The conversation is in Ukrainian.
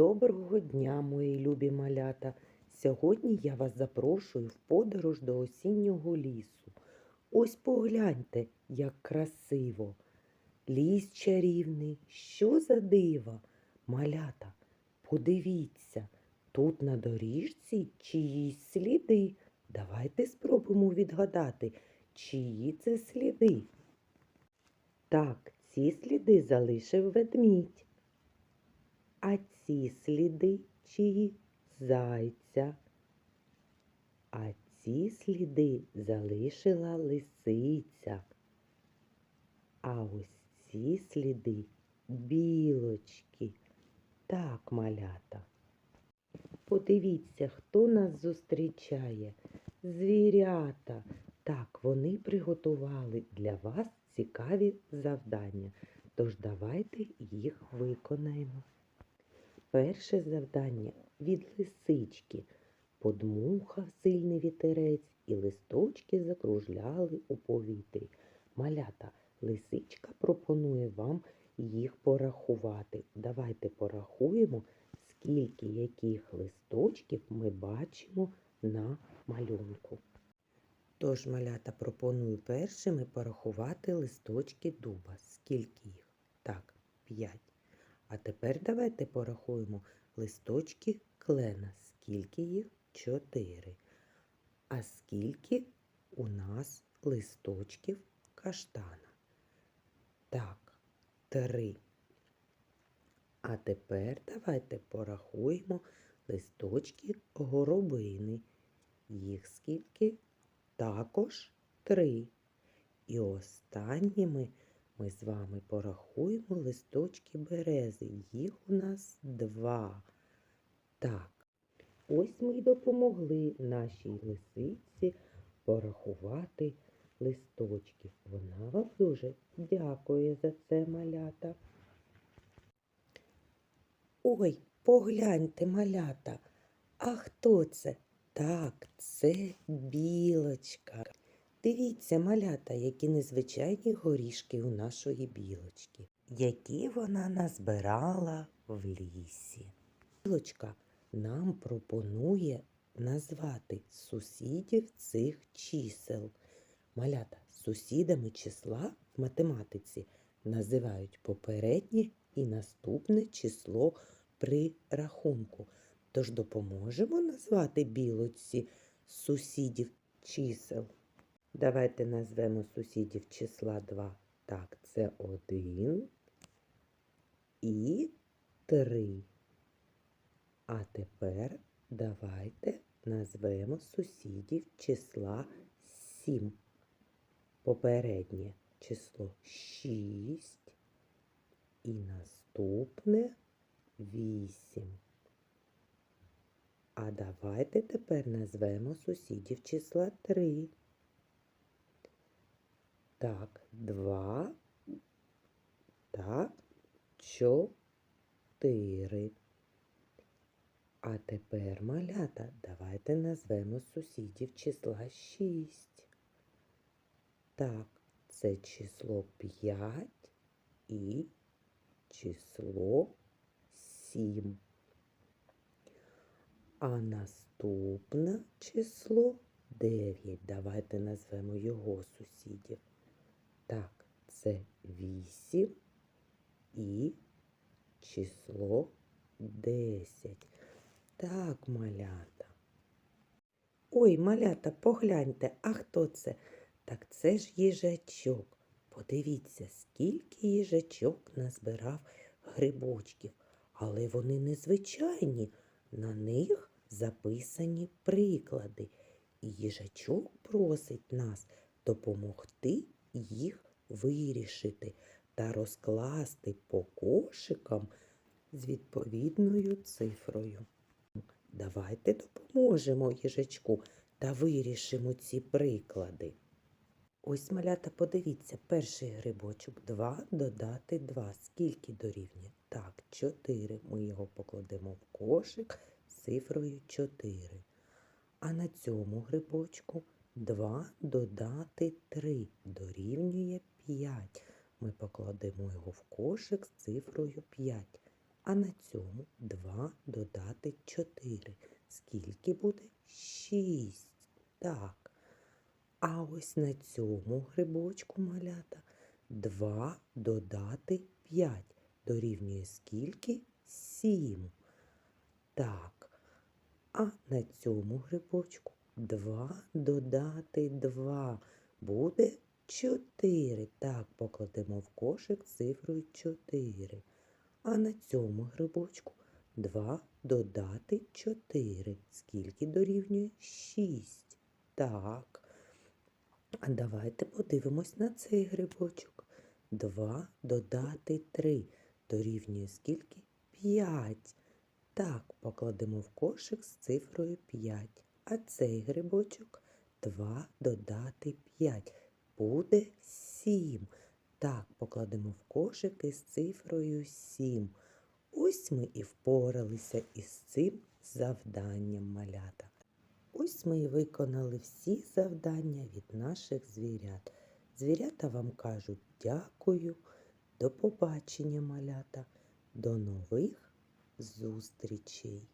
Доброго дня, мої любі малята! Сьогодні я вас запрошую в подорож до осіннього лісу. Ось погляньте, як красиво. Ліс чарівний, що за диво? Малята, подивіться, тут на доріжці чиїсь сліди. Давайте спробуємо відгадати, чиї це сліди. Так, ці сліди залишив ведмідь. А ці сліди чиї зайця. А ці сліди залишила лисиця. А ось ці сліди білочки. Так, малята. Подивіться, хто нас зустрічає. Звірята. Так, вони приготували для вас цікаві завдання. Тож давайте їх виконаємо. Перше завдання від лисички. Подмухав сильний вітерець, і листочки закружляли у повітрі. Малята, лисичка пропонує вам їх порахувати. Давайте порахуємо, скільки яких листочків ми бачимо на малюнку. Тож, малята, пропоную першими порахувати листочки дуба. Скільки їх? Так, п'ять. А тепер давайте порахуємо листочки клена. Скільки їх? Чотири. А скільки у нас листочків каштана? Так, три. А тепер давайте порахуємо листочки горобини. Їх скільки? Також три. І останніми ми з вами порахуємо листочки берези. Їх у нас два. Так, ось ми й допомогли нашій лисиці порахувати листочків. Вона вам дуже дякує за це малята. Ой, погляньте, малята. А хто це? Так, це білочка. Дивіться, малята, які незвичайні горішки у нашої білочки, які вона назбирала в лісі. Білочка нам пропонує назвати сусідів цих чисел. Малята, сусідами числа в математиці називають попереднє і наступне число при рахунку. Тож допоможемо назвати білочці сусідів чисел. Давайте назвемо сусідів числа 2. Так, це 1 і 3. А тепер давайте назвемо сусідів числа 7. Попереднє число 6 і наступне 8. А давайте тепер назвемо сусідів числа 3. Так, два та чотири. А тепер, малята, давайте назвемо сусідів числа шість. Так, це число п'ять і число сім. А наступне число 9. Давайте назвемо його сусідів. Так, це 8 і число 10. Так, малята. Ой, малята, погляньте, а хто це? Так це ж їжачок. Подивіться, скільки їжачок назбирав грибочків, але вони незвичайні. На них записані приклади. І їжачок просить нас допомогти їх вирішити та розкласти по кошикам з відповідною цифрою. Давайте допоможемо їжачку та вирішимо ці приклади. Ось, малята, подивіться, перший грибочок 2 додати 2. Скільки дорівнює? Так, 4. Ми його покладемо в кошик з цифрою 4. А на цьому грибочку 2 додати 3 дорівнює 5. Ми покладемо його в кошик з цифрою 5. А на цьому 2 додати 4. Скільки буде? 6. Так. А ось на цьому грибочку малята 2 додати 5. Дорівнює скільки? 7. Так. А на цьому грибочку 2 додати 2 буде 4. Так, покладемо в кошик цифрою 4. А на цьому грибочку 2 додати 4. Скільки дорівнює 6. Так. А давайте подивимось на цей грибочок. 2 додати 3 дорівнює скільки? 5. Так, покладемо в кошик з цифрою 5. А цей грибочок 2 додати 5 буде 7. Так, покладемо в кошик із цифрою 7. Ось ми і впоралися із цим завданням малята. Ось ми і виконали всі завдання від наших звірят. Звірята вам кажуть дякую, до побачення, малята, до нових зустрічей.